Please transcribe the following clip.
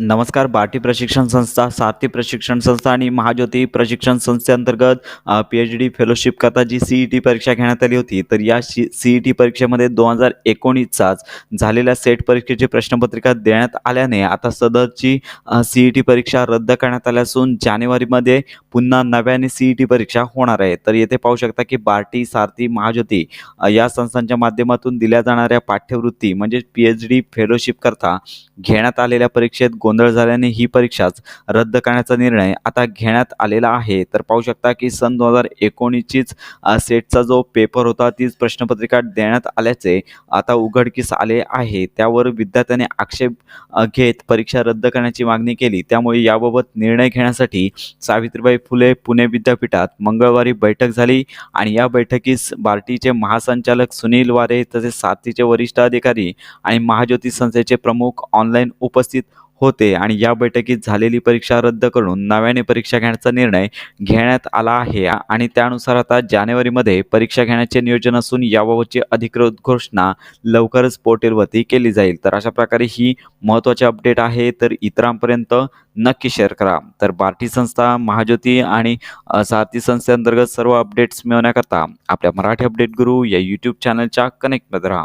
नमस्कार बार्टी प्रशिक्षण संस्था सारथी प्रशिक्षण संस्था आणि महाज्योती प्रशिक्षण संस्थेअंतर्गत पी एच डी फेलोशिप करता जी सी ई टी परीक्षा घेण्यात आली होती तर या सी सी ई टी परीक्षेमध्ये दोन हजार एकोणीसचाच झालेल्या सेट परीक्षेची प्रश्नपत्रिका देण्यात आल्याने आता सदरची सी ई टी परीक्षा रद्द करण्यात आली असून जानेवारीमध्ये पुन्हा नव्याने सी ई टी परीक्षा होणार आहे. तर येथे पाहू शकता की बार्टी सारथी महाज्योती या संस्थांच्या माध्यमातून दिल्या जाणाऱ्या पाठ्यवृत्ती म्हणजेच पी एच डी फेलोशिप करता घेण्यात आलेल्या परीक्षेत गोंधळ झाल्याने ही परीक्षाच रद्द करण्याचा निर्णय आता घेण्यात आलेला आहे. तर पाहू शकता की सन दोन हजार एकोणीसचीच सेटचा जो पेपर होता तीच प्रश्नपत्रिका देण्यात आल्याचे आता उघडकीस आले आहे. त्यावर विद्यार्थ्याने आक्षेप घेत परीक्षा रद्द करण्याची मागणी केली. त्यामुळे याबाबत निर्णय घेण्यासाठी सावित्रीबाई फुले पुणे विद्यापीठात मंगळवारी बैठक झाली आणि या बैठकीस बार्टीचे महासंचालक सुनील वारे तसेच साथीचे वरिष्ठ अधिकारी आणि महाज्योती संस्थेचे प्रमुख ऑनलाईन उपस्थित होते आणि या बैठकीत झालेली परीक्षा रद्द करून नव्याने परीक्षा घेण्याचा निर्णय घेण्यात आला आहे. आणि त्यानुसार आता जानेवारीमध्ये परीक्षा घेण्याचे नियोजन असून याबाबतची अधिकृत घोषणा लवकरच पोर्टलवरती केली जाईल. तर अशा प्रकारे ही महत्त्वाची अपडेट आहे. तर इतरांपर्यंत नक्की शेअर करा. तर बार्टी संस्था महाज्योती आणि सारथी संस्थेअंतर्गत सर्व अपडेट्स मिळवण्याकरता आपल्या मराठी अपडेट गुरु या यूट्यूब चॅनलच्या कनेक्टमध्ये राहा.